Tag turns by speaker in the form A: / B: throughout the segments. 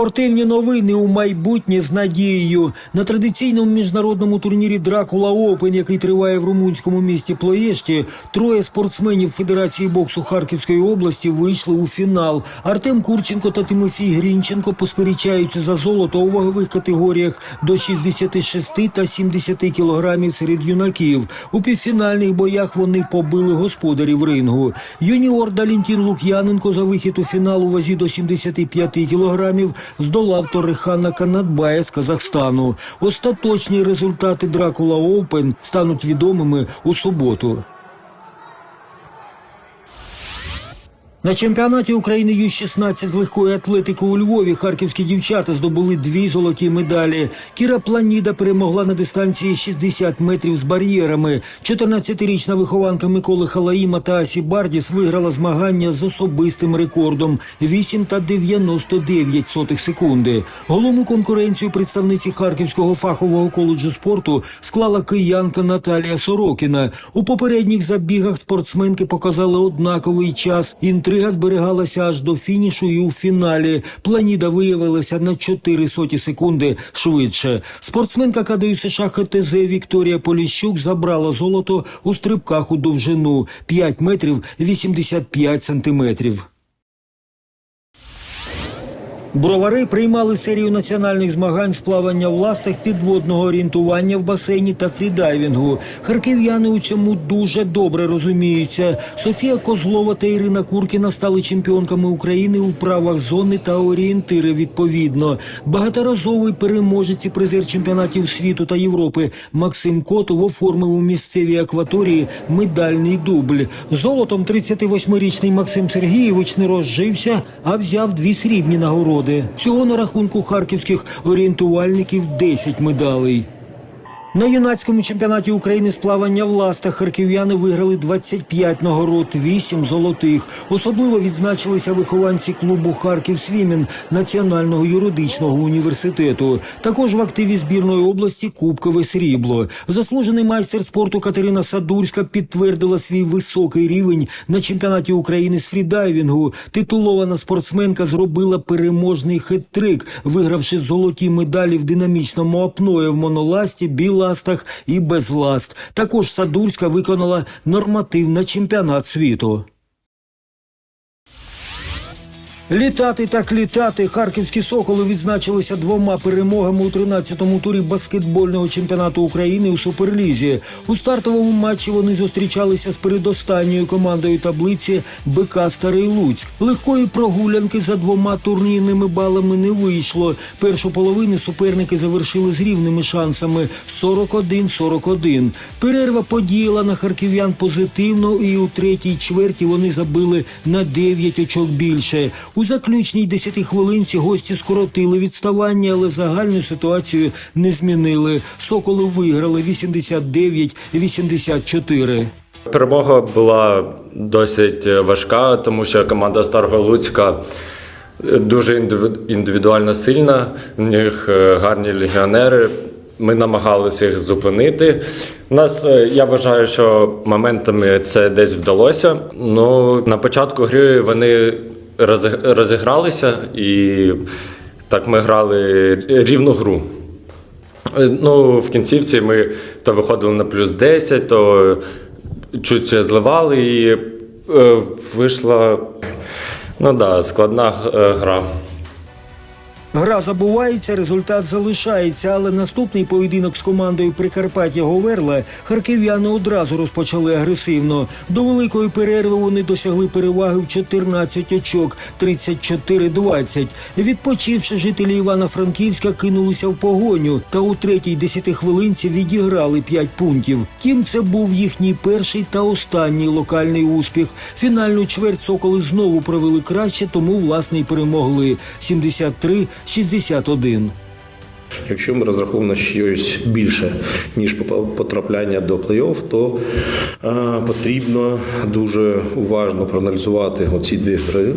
A: Спортивні новини у майбутнє з надією на традиційному міжнародному турнірі Дракула Опен, який триває в румунському місті Плоєшті, троє спортсменів Федерації боксу Харківської області вийшли у фінал. Артем Курченко та Тимофій Грінченко посперечаються за золото у вагових категоріях до 66 та 70 кілограмів серед юнаків. У півфінальних боях вони побили господарів рингу. Юніор Далінтін Лук'яненко за вихід у фінал у вазі до 75 кілограмів здолав Торихана Канадбая з Казахстану. Остаточні результати Дракула Оупен стануть відомими у суботу. На чемпіонаті України Ю-16 з легкої атлетики у Львові харківські дівчата здобули дві золоті медалі. Кіра Планіда перемогла на дистанції 60 метрів з бар'єрами. 14-річна вихованка Миколи Халаїма та Асі Бардіс виграла змагання з особистим рекордом 8 та 99 сотих секунди. Головну конкуренцію представниці Харківського фахового коледжу спорту склала киянка Наталія Сорокіна. У попередніх забігах спортсменки показали однаковий час. Інтрига зберігалася аж до фінішу і у фіналі. Планіда виявилася на 4 соті секунди швидше. Спортсменка КДЮ США ХТЗ Вікторія Поліщук забрала золото у стрибках у довжину 5 метрів 85 сантиметрів. Бровари приймали серію національних змагань з плавання в ластах, підводного орієнтування в басейні та фрідайвінгу. Харків'яни у цьому дуже добре розуміються. Софія Козлова та Ірина Куркіна стали чемпіонками України у правах зони та орієнтири. Відповідно, багаторазовий переможець і призер чемпіонатів світу та Європи Максим Котов оформив у місцевій акваторії медальний дубль. Золотом 38-річний Максим Сергійович не розжився, а взяв дві срібні нагороди. Всього на рахунку харківських орієнтувальників 10 медалей. На юнацькому чемпіонаті України з плавання в ластах харків'яни виграли 25 нагород, 8 золотих. Особливо відзначилися вихованці клубу Харків Свімін Національного юридичного університету. Також в активі збірної області Кубкове срібло. Заслужений майстер спорту Катерина Садурська підтвердила свій високий рівень на чемпіонаті України з фрідайвінгу. Титулована спортсменка зробила переможний хет-трик, вигравши золоті медалі в динамічному апное в моноласті, біластах і безласт. Також Садурська виконала норматив на чемпіонат світу. Літати так літати. Харківські соколи відзначилися двома перемогами у 13-му турі баскетбольного чемпіонату України у Суперлізі. У стартовому матчі вони зустрічалися з передостанньою командою таблиці БК Старий Луцьк. Легкої прогулянки за двома турнірними балами не вийшло. Першу половину суперники завершили з рівними шансами 41-41. Перерва подіяла на харків'ян позитивно, і у третій чверті вони забили на 9 очок більше. У заключній 10 хвилинці гості скоротили відставання, але загальну ситуацію не змінили. Соколи виграли 89-84.
B: Перемога була досить важка, тому що команда Старого Луцька дуже індивідуально сильна. В них е, гарні легіонери. Ми намагалися їх зупинити. У нас е, я вважаю, що моментами це десь вдалося. Ну на початку гри вони розігралися, і так ми грали рівну гру. Е, Ну, в кінцівці ми то виходили на плюс 10, то чуть зливали і е, вийшла ну, да, складна е, гра.
A: Гра забувається, результат залишається, але наступний поєдинок з командою Прикарпаття Говерла харків'яни одразу розпочали агресивно. До великої перерви вони досягли переваги в 14 очок 34-20. Відпочивши, жителі Івано-Франківська кинулися в погоню та у третій десятихвилинці відіграли 5 пунктів. Тім це був їхній перший та останній локальний успіх. Фінальну чверть соколи знову провели краще, тому власне й перемогли 73-61.
C: Якщо ми розраховуємо щось більше, ніж потрапляння до плей-офф, то е, потрібно дуже уважно проаналізувати оці дві гри, е,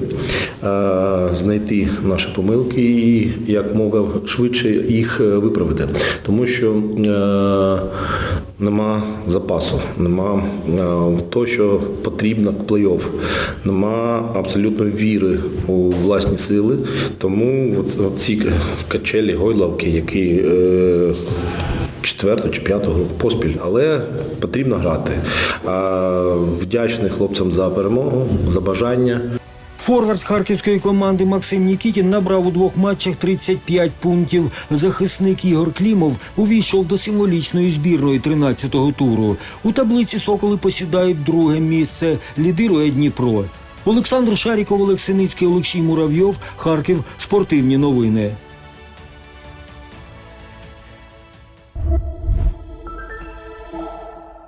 C: знайти наші помилки і як мога швидше їх е, виправити. Тому що е, нема запасу, нема е, того, що потрібно к плей-офф, нема абсолютної віри у власні сили. Тому ці качелі, гойлалки, які е, четверту чи п'яту гру поспіль, але потрібно грати. Вдячний хлопцям за перемогу, за бажання.
A: Форвард харківської команди Максим Нікітін набрав у двох матчах 35 пунктів. Захисник Ігор Клімов увійшов до символічної збірної 13-го туру. У таблиці соколи посідають друге місце. Лідирує Дніпро. Олександр Шаріков, Олексиницький, Олексій Муравйов. Харків. Спортивні новини.